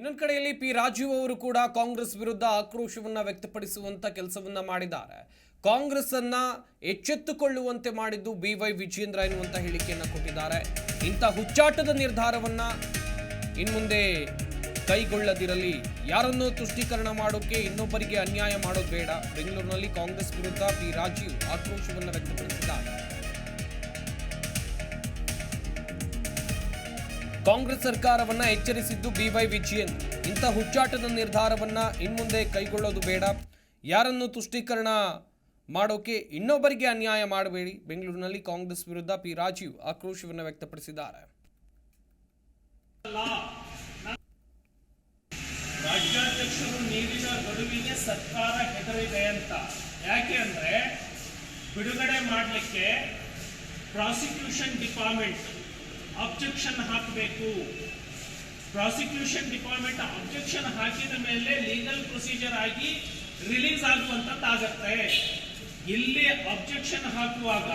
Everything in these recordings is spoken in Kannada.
ಇನ್ನೊಂದು ಕಡೆಯಲ್ಲಿ ಪಿ ರಾಜೀವ್ ಅವರು ಕೂಡ ಕಾಂಗ್ರೆಸ್ ವಿರುದ್ಧ ಆಕ್ರೋಶವನ್ನು ವ್ಯಕ್ತಪಡಿಸುವಂಥ ಕೆಲಸವನ್ನು ಮಾಡಿದ್ದಾರೆ. ಕಾಂಗ್ರೆಸ್ ಅನ್ನ ಎಚ್ಚೆತ್ತುಕೊಳ್ಳುವಂತೆ ಮಾಡಿದ್ದು ಬಿ ವೈ ವಿಜೇಂದ್ರ ಎನ್ನುವಂಥ ಹೇಳಿಕೆಯನ್ನು ಕೊಟ್ಟಿದ್ದಾರೆ. ಇಂಥ ಹುಚ್ಚಾಟದ ನಿರ್ಧಾರವನ್ನ ಇನ್ಮುಂದೆ ಕೈಗೊಳ್ಳದಿರಲಿ. ಯಾರನ್ನು ತುಷ್ಟೀಕರಣ ಮಾಡೋಕೆ ಇನ್ನೊಬ್ಬರಿಗೆ ಅನ್ಯಾಯ ಮಾಡೋದು ಬೇಡ. ಬೆಂಗಳೂರಿನಲ್ಲಿ ಕಾಂಗ್ರೆಸ್ ವಿರುದ್ಧ ಪಿ ರಾಜೀವ್ ಆಕ್ರೋಶವನ್ನು ವ್ಯಕ್ತಪಡಿಸಿದ್ದಾರೆ. ಕಾಂಗ್ರೆಸ್ ಸರ್ಕಾರವನ್ನ ಎಚ್ಚರಿಸಿದ್ದು ಬಿವೈ ವಿಜಯನ್ ಇಂಥ ಹುಚ್ಚಾಟದ ನಿರ್ಧಾರವನ್ನ ಇನ್ಮುಂದೆ ಕೈಗೊಳ್ಳೋದು ಬೇಡ. ಯಾರನ್ನು ತುಷ್ಟೀಕರಣ ಮಾಡೋಕೆ ಇನ್ನೊಬ್ಬರಿಗೆ ಅನ್ಯಾಯ ಮಾಡಬೇಡಿ. ಬೆಂಗಳೂರಿನಲ್ಲಿ ಕಾಂಗ್ರೆಸ್ ವಿರುದ್ಧ ಪಿ ರಾಜೀವ್ ಆಕ್ರೋಶವನ್ನು ವ್ಯಕ್ತಪಡಿಸಿದ್ದಾರೆ. ರಾಜ್ಯಾಧ್ಯಕ್ಷರು ನೀಡಿದ ಗಡುವಿಗೆ ಸರ್ಕಾರ ಹೆದರಿದೆ ಅಂತ. ಯಾಕೆ ಬಿಡುಗಡೆ ಮಾಡಲಿಕ್ಕೆ ಪ್ರಾಸಿಕ್ಯೂಷನ್ ಡಿಪಾರ್ಟ್ಮೆಂಟ್ ಅಬ್ಜೆಕ್ಷನ್ ಹಾಕಬೇಕು. ಪ್ರಾಸಿಕ್ಯೂಷನ್ ಡಿಪಾರ್ಟ್ಮೆಂಟ್ ಅಬ್ಜೆಕ್ಷನ್ ಹಾಕಿದ ಮೇಲೆ ಲೀಗಲ್ ಪ್ರೊಸೀಜರ್ ಆಗಿ ರಿಲೀಸ್ ಆಗುವಂತದ್ದಾಗತ್ತೆ ಇಲ್ಲಿ ಅಬ್ಜೆಕ್ಷನ್ ಹಾಕುವಾಗ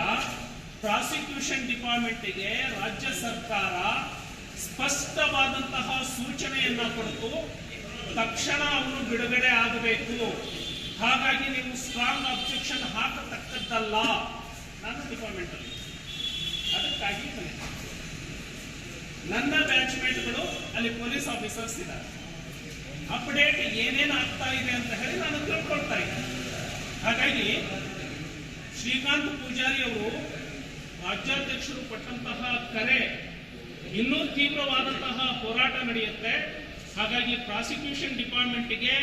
ಪ್ರಾಸಿಕ್ಯೂಷನ್ ಡಿಪಾರ್ಟ್ಮೆಂಟ್ಗೆ ರಾಜ್ಯ ಸರ್ಕಾರ ಸ್ಪಷ್ಟವಾದಂತಹ ಸೂಚನೆಯನ್ನ ಕೊಟ್ಟು ತಕ್ಷಣ ಅವರು ಬಿಡುಗಡೆ ಆಗಬೇಕು. ಹಾಗಾಗಿ ನೀವು ಸ್ಟ್ರಾಂಗ್ ಅಬ್ಜೆಕ್ಷನ್ ಹಾಕತಕ್ಕದ್ದಲ್ಲ. ಅಲ್ಲಿ ಪೊಲೀಸ್ ಆಫೀಸರ್ಸ್ ಇದ್ದಾರೆ. ಅಪ್ಡೇಟ್ ಏನೇನು ಆಗ್ತಾ ಇದೆ ಅಂತ ಹೇಳಿ ನಾನು ತಿಳ್ಕೊಳ್ತಾ ಇದ್ದೆ. ಹಾಗಾಗಿ ಶ್ರೀಕಾಂತ್ ಪೂಜಾರಿ ಅವರು ರಾಜ್ಯಾಧ್ಯಕ್ಷರು ಕೊಟ್ಟಂತಹ ಕರೆ ಇನ್ನೂ ತೀವ್ರವಾದಂತಹ ಹೋರಾಟ ನಡೆಯುತ್ತೆ. ಹಾಗಾಗಿ ಪ್ರಾಸಿಕ್ಯೂಷನ್ ಡಿಪಾರ್ಟ್ಮೆಂಟ್ಗೆ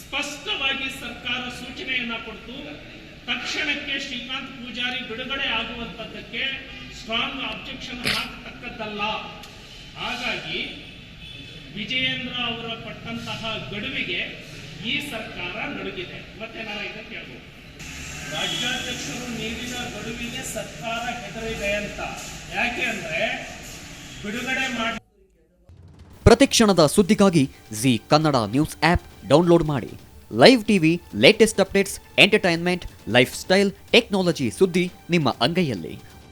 ಸ್ಪಷ್ಟವಾಗಿ ಸರ್ಕಾರ ಸೂಚನೆಯನ್ನ ಕೊಡ್ತು. ತಕ್ಷಣಕ್ಕೆ ಶ್ರೀಕಾಂತ್ ಪೂಜಾರಿ ಬಿಡುಗಡೆ ಆಗುವಂತದ್ದಕ್ಕೆ ಸ್ಟ್ರಾಂಗ್ ಅಬ್ಜೆಕ್ಷನ್ ಹಾಕತಕ್ಕದ್ದಲ್ಲ ಹಾಗಾಗಿ ವಿಜಯೇಂದ್ರ ಅವರ ಪಟ್ಟಂತಹ ಗಡುವಿಗೆ ಈ ಸರ್ಕಾರ ನಡುಗಿದೆ. ನಾನು ಇದನ್ನು ಕೇಳ್ಬೋದು. ರಾಜ್ಯಾಧ್ಯಕ್ಷರು ನೀಡಿದ ಗಡುವಿಗೆ ಸರ್ಕಾರ ಹೆದರಿದೆ ಅಂತ. ಯಾಕೆ ಅಂದ್ರೆ ಬಿಡುಗಡೆ ಮಾಡಿ ಪ್ರತಿಕ್ಷಣದ ಸುದ್ದಿಗಾಗಿ Zee Kannada news app download ಮಾಡಿ. Live TV latest updates entertainment lifestyle technology ಸುದ್ದಿ ನಿಮ್ಮ ಅಂಗೈಯಲ್ಲಿ.